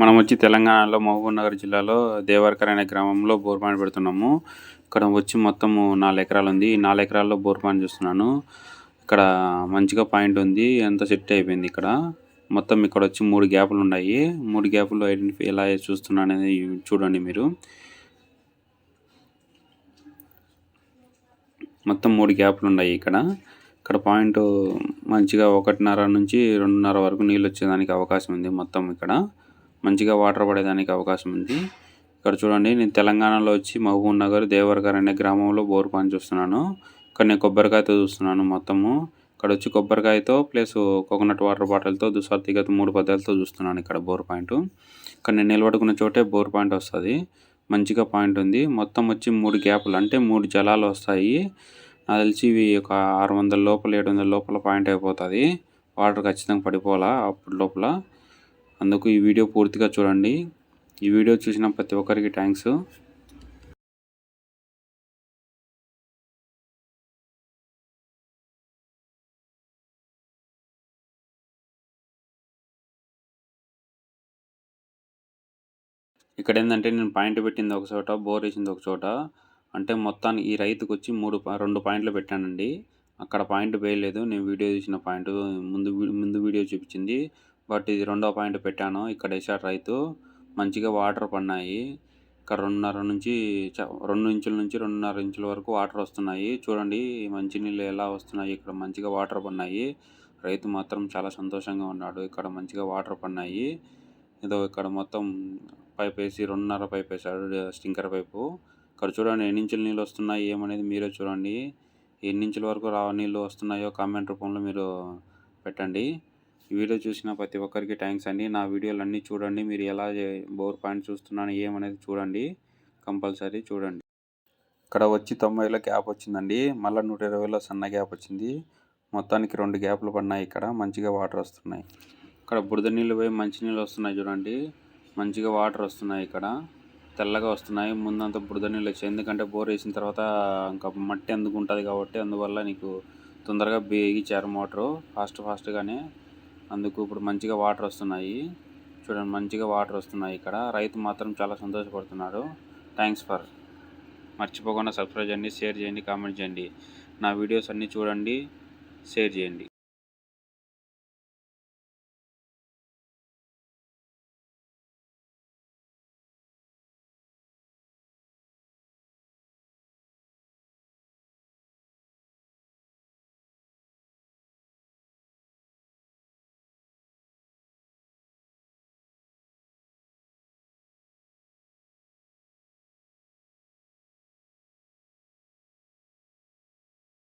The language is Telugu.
మనం వచ్చి తెలంగాణలో మహబూబ్ నగర్ జిల్లాలో దేవరకర్ అనే గ్రామంలో బోర్ పాయింట్ పెడుతున్నాము. ఇక్కడ వచ్చి మొత్తము నాలుగు ఎకరాలు ఉంది. నాలుగు ఎకరాల్లో బోర్ పాయింట్ చూస్తున్నాను. ఇక్కడ మంచిగా పాయింట్ ఉంది. అంతా సెట్ అయిపోయింది ఇక్కడ. మొత్తం ఇక్కడ వచ్చి మూడు గ్యాపులు ఉన్నాయి. మూడు గ్యాపులు ఐడెంటిఫై ఎలా చూస్తున్నాను అనేది చూడండి మీరు. మొత్తం మూడు గ్యాపులు ఉన్నాయి ఇక్కడ. ఇక్కడ పాయింట్ మంచిగా ఒకటిన్నర నుంచి రెండున్నర వరకు నీళ్ళు వచ్చేదానికి అవకాశం ఉంది మొత్తం ఇక్కడ. మంచిగా వాటర్ పడేదానికి అవకాశం ఉంది. ఇక్కడ చూడండి నేను తెలంగాణలో వచ్చి మహబూబ్ నగర్ దేవరగర్ అనే గ్రామంలో బోర్ పాయింట్ చూస్తున్నాను. ఇక్కడ నేను కొబ్బరికాయతో చూస్తున్నాను మొత్తము. ఇక్కడ వచ్చి కొబ్బరికాయతో ప్లస్ కోకోనట్ వాటర్ బాటిల్తో దుస్వార్థిగత మూడు పద్ధతులతో చూస్తున్నాను ఇక్కడ బోర్ పాయింట్. ఇక్కడ నేను నిలబడుకున్న చోటే బోర్ పాయింట్ వస్తుంది. మంచిగా పాయింట్ ఉంది. మొత్తం వచ్చి మూడు గ్యాపులు అంటే మూడు జలాలు వస్తాయి. నాకు తెలిసి ఇవి ఒక ఆరు వందల లోపల ఏడు వందల లోపల పాయింట్ అయిపోతుంది. వాటర్ ఖచ్చితంగా పడిపోవాలా అప్పుడు లోపల? అందుకు ఈ వీడియో పూర్తిగా చూడండి. ఈ వీడియో చూసిన ప్రతి ఒక్కరికి థ్యాంక్స్. ఇక్కడ ఏంటంటే నేను పాయింట్ పెట్టింది ఒక చోట బోర్ వేసింది ఒక చోట. అంటే మొత్తాన్ని ఈ రైతుకు వచ్చి మూడు రెండు పాయింట్లు పెట్టానండి. అక్కడ పాయింట్ వేయలేదు. నేను వీడియో చూసిన పాయింట్ ముందు ముందు వీడియో చూపించింది. బట్ ఇది రెండో పాయింట్ పెట్టాను. ఇక్కడ వేసాడు రైతు. మంచిగా వాటర్ పడినాయి. ఇక్కడ రెండున్నర నుంచి రెండు ఇంచుల నుంచి రెండున్నర ఇంచుల వరకు వాటర్ వస్తున్నాయి. చూడండి మంచి నీళ్ళు ఎలా వస్తున్నాయి. ఇక్కడ మంచిగా వాటర్ పడినాయి. రైతు మాత్రం చాలా సంతోషంగా ఉన్నాడు. ఇక్కడ మంచిగా వాటర్ పడినాయి. ఏదో ఇక్కడ మొత్తం పైప్ వేసి రెండున్నర పైప్ వేసాడు స్టింకర్ పైపు. ఇక్కడ చూడండి ఎన్ని ఇంచుల నీళ్ళు వస్తున్నాయి ఏమనేది మీరే చూడండి. ఎన్ని ఇంచుల వరకు రా నీళ్ళు వస్తున్నాయో కామెంట్ రూపంలో మీరు పెట్టండి. ఈ వీడియో చూసిన ప్రతి ఒక్కరికి థ్యాంక్స్ అండి. నా వీడియోలు అన్నీ చూడండి. మీరు ఎలా బోర్ పాయింట్ చూస్తున్నాను ఏమనేది చూడండి. కంపల్సరీ చూడండి. ఇక్కడ వచ్చి తొంభైలో గ్యాప్ వచ్చిందండి. మళ్ళీ నూట ఇరవైలో సన్న గ్యాప్ వచ్చింది. మొత్తానికి రెండు గ్యాప్లు పడినాయి ఇక్కడ. మంచిగా వాటర్ వస్తున్నాయి. ఇక్కడ బురద నీళ్ళు పోయి మంచి నీళ్ళు వస్తున్నాయి చూడండి. మంచిగా వాటర్ వస్తున్నాయి ఇక్కడ. తెల్లగా వస్తున్నాయి. ముందంతా బురద నీళ్ళు వచ్చాయి. ఎందుకంటే బోర్ వేసిన తర్వాత ఇంకా మట్టి అందుకుంటుంది కాబట్టి అందువల్ల నీకు తొందరగా బిగించారు మోటరు ఫాస్ట్ ఫాస్ట్గానే అందుకు ఇప్పుడు మంచిగా వాటర్ వస్తున్నాయి. చూడండి మంచిగా వాటర్ వస్తున్నాయి ఇక్కడ. రైతు మాత్రం చాలా సంతోషపడుతున్నాడు. థ్యాంక్స్ ఫర్ మర్చిపోకుండా సబ్స్క్రైబ్ చేయండి షేర్ చేయండి కామెంట్ చేయండి. నా వీడియోస్ అన్నీ చూడండి షేర్ చేయండి.